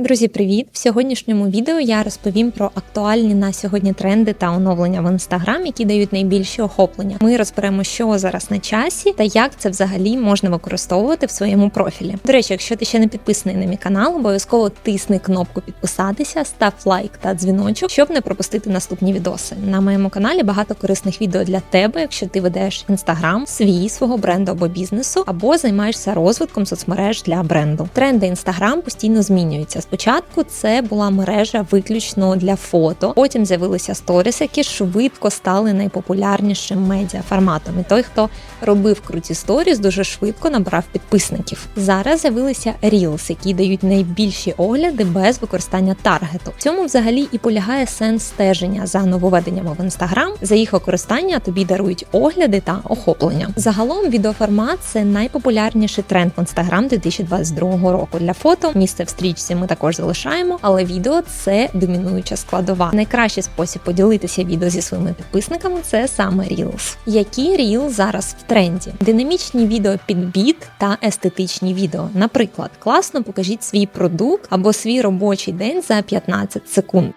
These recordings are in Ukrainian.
Друзі, привіт! В сьогоднішньому відео я розповім про актуальні на сьогодні тренди та оновлення в інстаграм, які дають найбільші охоплення. Ми розберемо, що зараз на часі та як це взагалі можна використовувати в своєму профілі. До речі, якщо ти ще не підписаний на мій канал, обов'язково тисни кнопку підписатися, став лайк та дзвіночок, щоб не пропустити наступні відоси. На моєму каналі багато корисних відео для тебе, якщо ти ведеш інстаграм, свій свого бренду або бізнесу, або займаєшся розвитком соцмереж для бренду. Тренди інстаграм постійно змінюються. Спочатку це була мережа виключно для фото. Потім з'явилися сторіс, які швидко стали найпопулярнішим медіаформатом. І той, хто робив круті сторіс, дуже швидко набрав підписників. Зараз з'явилися Reels, які дають найбільші огляди без використання таргету. В цьому взагалі і полягає сенс стеження за нововведеннями в інстаграм. За їх використання тобі дарують огляди та охоплення. Загалом відеоформат це найпопулярніший тренд в інстаграм 2022 року. Для фото місце в стрічці ми також залишаємо, але відео це домінуюча складова. Найкращий спосіб поділитися відео зі своїми підписниками це саме Reels. Які Reels зараз в тренді? Динамічні відео під біт та естетичні відео. Наприклад, класно покажіть свій продукт або свій робочий день за 15 секунд.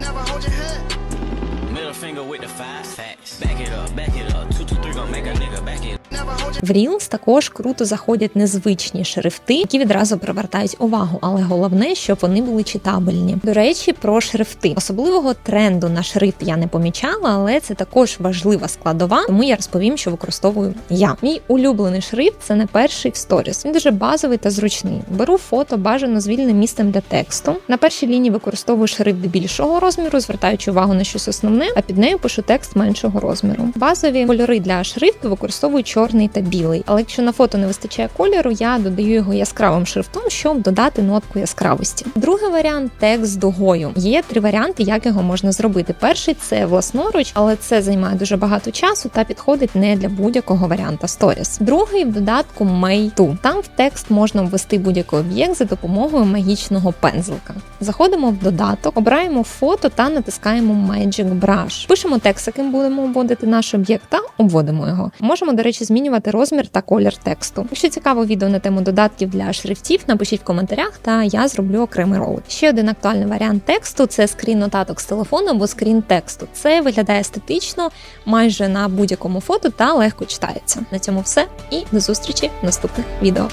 В Reels також круто заходять незвичні шрифти, які відразу привертають увагу, але головне, щоб вони були читабельні. До речі, про шрифти особливого тренду на шрифт я не помічала, але це також важлива складова, тому я розповім, що використовую я. Мій улюблений шрифт це не перший в сторіс. Він дуже базовий та зручний. Беру фото бажано з вільним місцем для тексту. На першій лінії використовую шрифт більшого розміру, звертаючи увагу на щось основне, а під нею пишу текст меншого розміру. Базові кольори для шрифту використовую чорний та білий. Але якщо на фото не вистачає кольору, я додаю його яскравим шрифтом, щоб додати нотку яскравості. Другий варіант текст з дугою. Є три варіанти, як його можна зробити. Перший це власноруч, але це займає дуже багато часу та підходить не для будь-якого варіанта сторіс. Другий в додатку May2. Там в текст можна ввести будь-який об'єкт за допомогою магічного пензлика. Заходимо в додаток, обираємо фото та натискаємо Magic Brush. Пишемо текст, яким будемо обводити наш об'єкт, та обводимо його. Можемо, до речі, змінювати розмір та колір тексту. Якщо цікаво відео на тему додатків для шрифтів, напишіть в коментарях, та я зроблю окремий ролик. Ще один актуальний варіант тексту це скрін нотаток з телефону або скрін тексту. Це виглядає естетично майже на будь-якому фото та легко читається. На цьому все і до зустрічі в наступних відео.